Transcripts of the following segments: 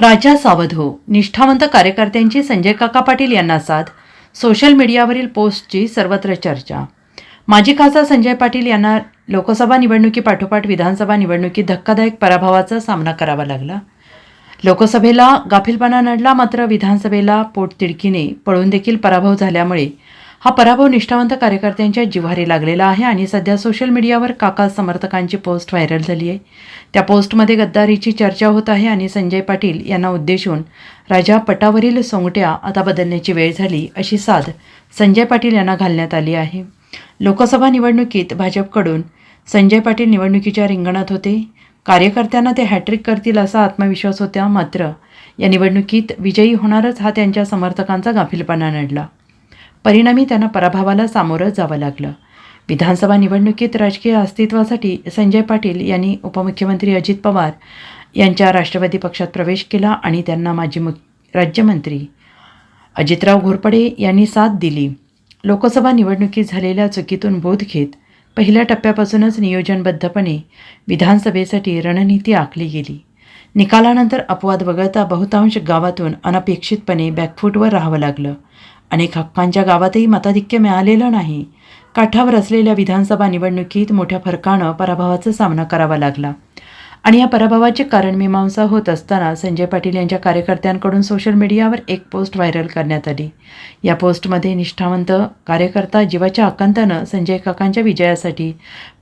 राजा सावध हो निष्ठावंत कार्यकर्त्यांची संजय काका पाटील यांना साथ सोशल मीडियावरील पोस्टची सर्वत्र चर्चा. माजी खासदार संजय पाटील यांना लोकसभा निवडणुकीपाठोपाठ विधानसभा निवडणुकीत धक्कादायक पराभवाचा सामना करावा लागला. लोकसभेला गाफीलपणा नडला मात्र विधानसभेला पोटतिडकीने पळून देखील पराभव झाल्यामुळे हा पराभव निष्ठावंत कार्यकर्त्यांच्या जिव्हारी लागलेला आहे आणि सध्या सोशल मीडियावर काका समर्थकांची पोस्ट व्हायरल झाली आहे. त्या पोस्टमध्ये गद्दारीची चर्चा होत आहे आणि संजय पाटील यांना उद्देशून राजा पटावरील सोंगट्या आता बदलण्याची वेळ झाली अशी साध संजय पाटील यांना घालण्यात आली आहे. लोकसभा निवडणुकीत भाजपकडून संजय पाटील निवडणुकीच्या रिंगणात होते. कार्यकर्त्यांना ते हॅट्रिक करतील असा आत्मविश्वास होता मात्र या निवडणुकीत विजयी होणारच हा त्यांच्या समर्थकांचा गाफीलपणा नडला. परिणामी त्यांना पराभवाला सामोरं जावं लागलं. विधानसभा निवडणुकीत राजकीय अस्तित्वासाठी संजय पाटील यांनी उपमुख्यमंत्री अजित पवार यांच्या राष्ट्रवादी पक्षात प्रवेश केला आणि त्यांना माजी मु राज्यमंत्री अजितराव घोरपडे यांनी साथ दिली. लोकसभा निवडणुकीत झालेल्या चुकीतून बोध घेत पहिल्या टप्प्यापासूनच नियोजनबद्धपणे विधानसभेसाठी रणनीती आखली गेली. निकालानंतर अपवाद वगळता बहुतांश गावातून अनपेक्षितपणे बॅकफूटवर राहावं लागलं. अनेक हक्कांच्या गावातही मताधिक्य मिळालेलं नाही. काठावर असलेल्या विधानसभा निवडणुकीत मोठ्या फरकानं पराभवाचा सामना करावा लागला. आणि या पराभवाचे कारण मीमांसा होत असताना संजय पाटील यांच्या कार्यकर्त्यांकडून सोशल मीडियावर एक पोस्ट व्हायरल करण्यात आली. या पोस्टमध्ये निष्ठावंत कार्यकर्ता जीवाच्या आकांतानं संजय काकांच्या विजयासाठी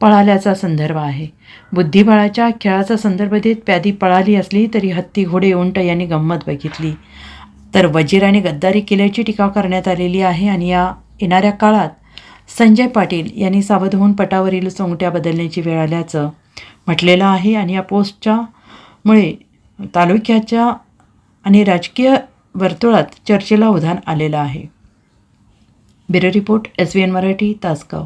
पळाल्याचा संदर्भ आहे. बुद्धिबळाच्या खेळाचा संदर्भ देत प्यादी पळाली असली तरी हत्ती घोडे उंट यांनी गंमत बघितली. तर वजीराने गद्दारी केल्याची टीका करण्यात आलेली आहे आणि या येणाऱ्या काळात संजय पाटील यांनी सावध होऊन पटावरील सोंगट्या बदलण्याची वेळ आल्याचं म्हटलेलं आहे आणि या पोस्टच्या मुळे तालुक्याच्या आणि राजकीय वर्तुळात चर्चेला उधाण आलेलं आहे. Bureau report S B N Marathi Tasgaon.